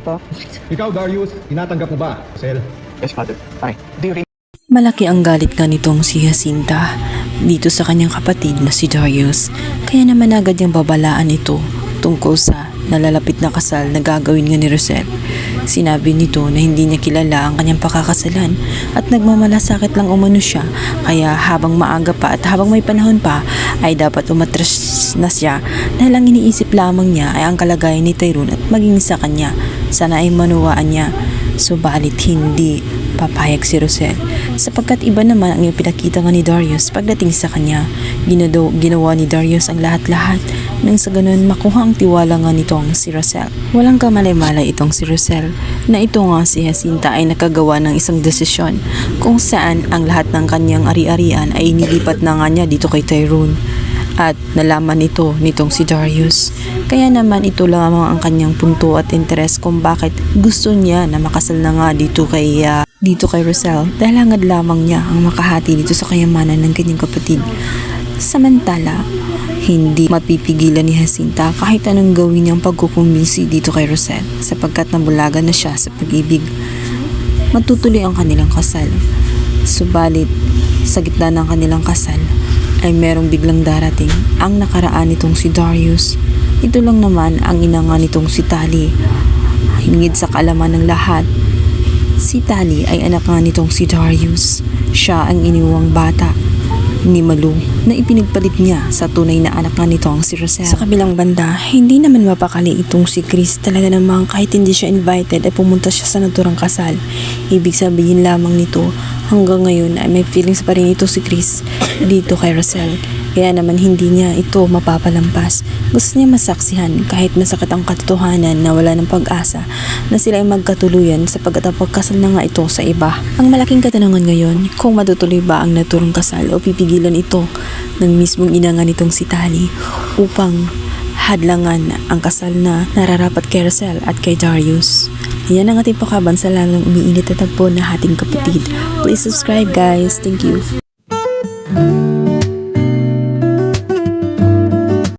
po. Ikaw, Darius, tinatanggap mo ba? Sel, Yes, Father. Pare, do you Malaki ang galit nga nitong si Jacinta dito sa kanyang kapatid na si Darius. Kaya naman agad niyang babalaan ito tungkol sa nalalapit na kasal na gagawin nga ni Rosel. Sinabi nito na hindi niya kilala ang kanyang pakakasalan at nagmamalasakit lang umano siya kaya habang maaga pa at habang may panahon pa ay dapat umatras na siya dahil ang iniisip lamang niya ay ang kalagayan ni Tyrone at maging sa kanya. Sana ay manuwaan niya. Subalit hindi papayag si Rosel sapagkat iba naman ang ipinakita nga ni Darius pagdating sa kanya. Ginado, ginawa ni Darius ang lahat-lahat nang sa ganun makuha ang tiwala nga nitong si Rosel. Walang kamalay-malay itong si Rosel na ito nga si Jacinta ay nakagawa ng isang desisyon kung saan ang lahat ng kanyang ari-arian ay inilipat na nga niya dito kay Tyrone at nalaman ito nitong si Darius. Kaya naman ito lamang ang kanyang punto at interes kung bakit gusto niya na makasal na nga dito kay ah, dito kay Rosel dahil hangad lamang niya ang makahati dito sa kayamanan ng kanyang kapatid. Samantala, hindi mapipigilan ni Jacinta kahit anong gawin niyang pagkukumbinsi dito kay Rosel sapagkat nabulaga na siya sa pag-ibig. Matutuloy ang kanilang kasal. Subalit, sa gitna ng kanilang kasal, ay merong biglang darating ang nakaraan nitong si Darius. Ito lang naman ang ina nga nitong si Tali. Hingid sa kaalaman ng lahat, si Tali ay anak nga nitong si Darius. Siya ang iniwang bata ni Malu na ipinagpalit niya sa tunay na anak nga nitong si Rosel. Sa kabilang banda, hindi naman mapakali itong si Chris. Talaga namang kahit hindi siya invited ay pumunta siya sa naturang kasal. Ibig sabihin lamang nito, hanggang ngayon ay may feelings pa rin ito si Chris dito kay Rosel. Kaya naman hindi niya ito mapapalampas. Gusto niya masaksihan kahit masakit ang katotohanan na wala ng pag-asa na sila ay magkatuluyan sapagkat ang pagkasal na nga ito sa iba. Ang malaking katanungan ngayon kung matutuloy ba ang naturang kasal o pipigilan ito ng mismong inanga nitong si Tali upang hadlangan ang kasal na nararapat kay Rosel at kay Darius. Yan ang ating pakaban sa lalong umiinit na tagpo na ating kapatid. Please subscribe guys. Thank you.